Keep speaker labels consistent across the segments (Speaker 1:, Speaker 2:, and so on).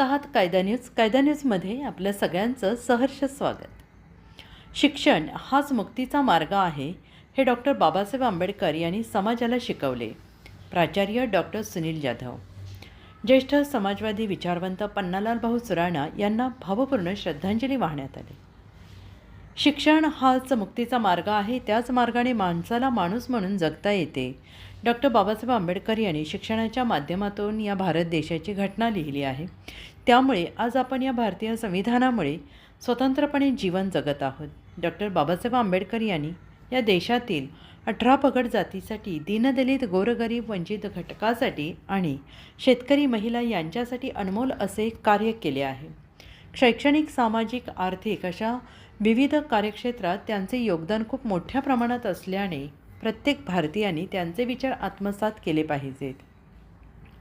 Speaker 1: कायदा न्यूज. कायदा न्यूजमध्ये आपल्या सगळ्यांचं सहर्ष स्वागत. शिक्षण हाच मुक्तीचा मार्ग आहे हे डॉक्टर बाबासाहेब आंबेडकर यांनी समाजाला शिकवले. प्राचार्य डॉक्टर सुनील जाधव. ज्येष्ठ समाजवादी विचारवंत पन्नालाल भाऊ सुराणा यांना भावपूर्ण श्रद्धांजली वाहण्यात आली. शिक्षण हाच मुक्तीचा मार्ग आहे त्याच मार्गाने माणसाला माणूस म्हणून जगता येते. डॉक्टर बाबासाहेब आंबेडकर यांनी शिक्षणाच्या माध्यमातून या भारत देशाची घटना लिहिली आहे. त्यामुळे आज आपण या भारतीय संविधानामुळे स्वतंत्रपणे जीवन जगत आहोत. डॉक्टर बाबासाहेब आंबेडकर यांनी या देशातील अठरा पगड जातीसाठी दीनदलित गोरगरीब वंचित घटकासाठी आणि शेतकरी महिला यांच्यासाठी अनमोल असे कार्य केले आहे. शैक्षणिक सामाजिक आर्थिक अशा विविध कार्यक्षेत्रात त्यांचे योगदान खूप मोठ्या प्रमाणात असल्याने प्रत्येक भारतीयाने त्यांचे विचार आत्मसात केले पाहिजेत.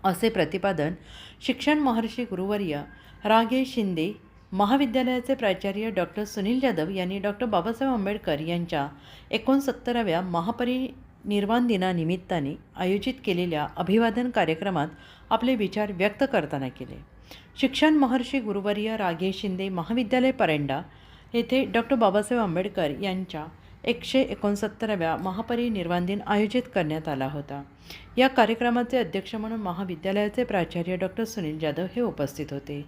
Speaker 1: असे प्रतिपादन शिक्षण महर्षी गुरुवर्य रागे शिंदे महाविद्यालयाचे प्राचार्य डॉक्टर सुनील जाधव यांनी डॉक्टर बाबासाहेब आंबेडकर यांच्या एकोणसत्तराव्या महापरि निर्माण दिनानिमित्ताने आयोजित केलेल्या अभिवादन कार्यक्रमात आपले विचार व्यक्त करताना केले. शिक्षण महर्षी गुरुवर्य रागे शिंदे महाविद्यालय परंडा येथे डॉक्टर बाबासाहेब आंबेडकर यांच्या एकशे एकोणसत्तराव्या महापरिनिर्वाण दिन आयोजित करण्यात आला होता. या कार्यक्रमाचे अध्यक्ष म्हणून महाविद्यालयाचे प्राचार्य डॉक्टर सुनील जाधव हे उपस्थित होते.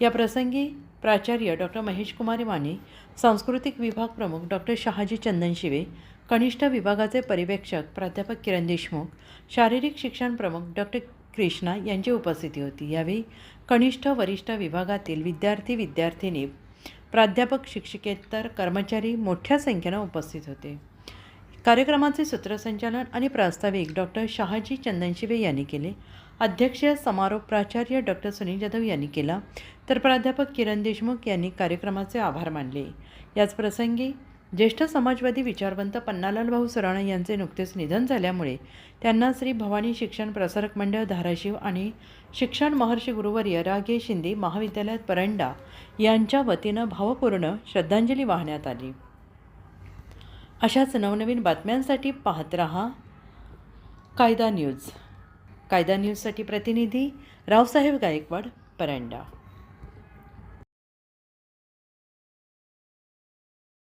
Speaker 1: या प्रसंगी प्राचार्य डॉक्टर महेश कुमार माने सांस्कृतिक विभाग प्रमुख डॉक्टर शहाजी चंदनशिवे कनिष्ठ विभागाचे पर्यवेक्षक प्राध्यापक किरण देशमुख शारीरिक शिक्षण प्रमुख डॉक्टर कृष्णा यांची उपस्थिती होती. यावेळी कनिष्ठ वरिष्ठ विभागातील विद्यार्थी विद्यार्थिनी प्राध्यापक शिक्षकेतर कर्मचारी मोठ्या संख्येनं उपस्थित होते. कार्यक्रमाचे सूत्रसंचालन आणि प्रास्ताविक डॉक्टर शहाजी चंदनशिवे यांनी केले. अध्यक्षीय समारोप प्राचार्य डॉक्टर सुनील जाधव यांनी केला. तर प्राध्यापक किरण देशमुख यांनी कार्यक्रमाचे आभार मानले. याच प्रसंगी ज्येष्ठ समाजवादी विचारवंत पन्नालाल भाऊ सुराणा यांचे नुकतेच निधन झाल्यामुळे त्यांना श्री भवानी शिक्षण प्रसारक मंडळ धाराशिव आणि शिक्षण महर्षी गुरुवर्य रागे शिंदे महाविद्यालयात परंडा यांच्या वतीनं भावपूर्ण श्रद्धांजली वाहण्यात आली. अशाच नवनवीन बातम्यांसाठी पाहत रहा कायदा न्यूज. कायदा न्यूजसाठी प्रतिनिधी रावसाहेब गायकवाड परंडा.